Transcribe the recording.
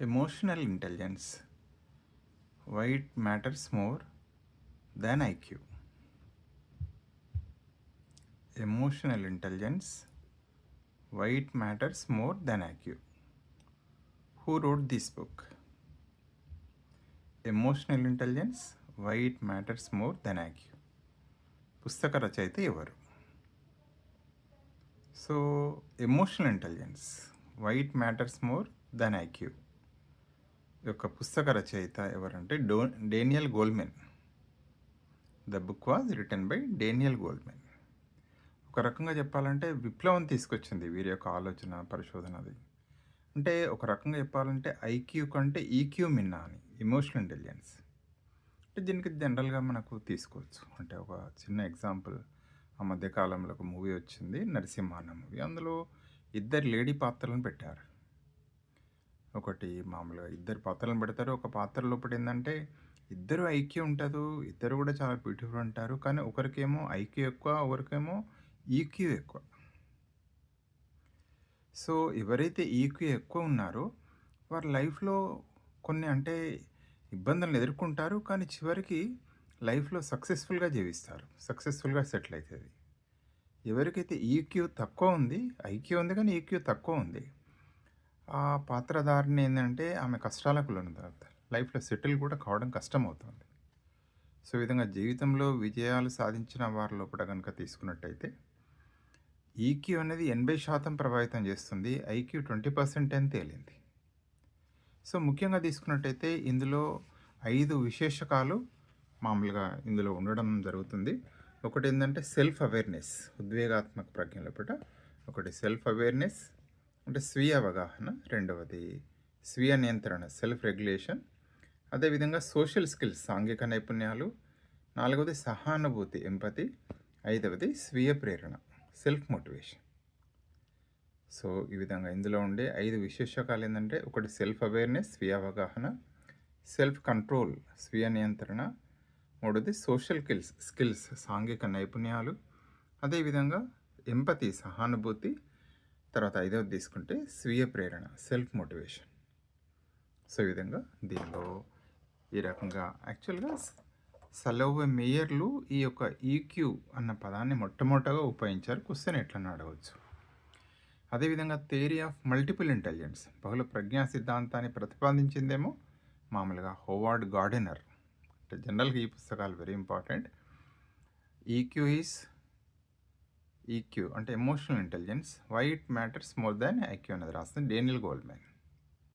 Emotional intelligence why it matters more than IQ emotional intelligence why it matters more than IQ who wrote this book emotional intelligence why it matters more than IQ పుస్తక రచయిత ఎవరు so emotional intelligence why it matters more than IQ యొక్క పుస్తక రచయిత ఎవరంటే do Daniel Goleman the book was written by Daniel Goleman ఒక రకంగా చెప్పాలంటే విప్లవం తీసుకొచ్చింది వీరి యొక్క ఆలోచన పరిశోధన అది. అంటే ఒక రకంగా చెప్పాలంటే ఐక్యూ కంటే ఈక్యూ మిన్నా అని ఎమోషనల్ ఇంటెలిజెన్స్ అంటే దీనికి జనరల్గా మనకు తీసుకోవచ్చు. అంటే ఒక చిన్న ఎగ్జాంపుల్ ఆ మధ్యకాలంలో ఒక మూవీ వచ్చింది నరసింహ అన్న మూవీ అందులో ఇద్దరు లేడీ పాత్రలను పెట్టారు. ఒకటి మామూలుగా ఇద్దరు పాత్రలను పెడతారు. ఒక పాత్ర లోపల ఏంటంటే ఇద్దరు ఐక్యూ ఉంటుంది. ఇద్దరు కూడా చాలా బ్యూటిఫుల్ ఉంటారు. కానీ ఒకరికేమో ఐక్యూ ఎక్కువ ఒకరికేమో ఈక్యూ ఎక్కువ. సో ఎవరైతే ఈక్యూ ఎక్కువ ఉన్నారో వారి లైఫ్లో కొన్ని అంటే ఇబ్బందులను ఎదుర్కొంటారు. కానీ చివరికి లైఫ్లో సక్సెస్ఫుల్గా జీవిస్తారు. సక్సెస్ఫుల్గా సెటిల్ అవుతుంది ఎవరికైతే ఈక్యూ తక్కువ ఉంది ఐక్యూ ఉంది కానీ ఈక్యూ తక్కువ ఉంది. ఆ పాత్రధారిని ఏంటంటే ఆమె కష్టాలకు తర్వాత లైఫ్లో సెటిల్ కూడా కావడం కష్టం అవుతుంది సో ఈ విధంగా జీవితంలో విజయాలు సాధించిన వారి లోపల కనుక తీసుకున్నట్టయితే ఈక్యూ అనేది ఎనభై శాతం ప్రభావితం చేస్తుంది. ఐక్యూ ట్వంటీ పర్సెంట్ అని తేలింది. సో ముఖ్యంగా తీసుకున్నట్టయితే ఇందులో ఐదు విశేషకాలు మామూలుగా ఇందులో ఉండడం జరుగుతుంది. ఒకటి ఏంటంటే సెల్ఫ్ అవేర్నెస్ ఉద్వేగాత్మక ప్రజ్ఞ లోపల ఒకటి సెల్ఫ్ అవేర్నెస్. అంటే స్వీయ అవగాహన రెండవది స్వీయ నియంత్రణ సెల్ఫ్ రెగ్యులేషన్ అదేవిధంగా సోషల్ స్కిల్స్ సాంఘిక నైపుణ్యాలు. నాలుగవది సహానుభూతి ఎంపతి ఐదవది స్వీయ ప్రేరణ సెల్ఫ్ మోటివేషన్ సో ఈ విధంగా ఇందులో ఉండే ఐదు విశేషకాలు ఏంటంటే ఒకటి సెల్ఫ్ అవేర్నెస్ స్వీయ అవగాహన. సెల్ఫ్ కంట్రోల్ స్వీయ నియంత్రణ. మూడోది సోషల్ స్కిల్స్ స్కిల్స్ సాంఘిక నైపుణ్యాలు. అదేవిధంగా ఎంపతి సహానుభూతి. తర్వాత ఐదవది తీసుకుంటే స్వీయ ప్రేరణ సెల్ఫ్ మోటివేషన్ సో ఈ విధంగా దీనిలో ఈ రకంగా యాక్చువల్గా సలోవ మేయర్లు ఈ యొక్క ఈక్యూ అన్న పదాన్ని మొట్టమొదటగా ఉపయోగించారు క్వశ్చన్ ఎట్లని అడగవచ్చు అదేవిధంగా థియరీ ఆఫ్ మల్టిపుల్ ఇంటెలిజెన్స్ బహుళ ప్రజ్ఞా సిద్ధాంతాన్ని ప్రతిపాదించిందేమో మామూలుగా హోవార్డ్ గార్డెనర్. అంటే జనరల్గా ఈ పుస్తకాలు very important EQ is EQ అంటే emotional intelligence why it matters more than IQ అనేది రాస్తుంది. Daniel Goldman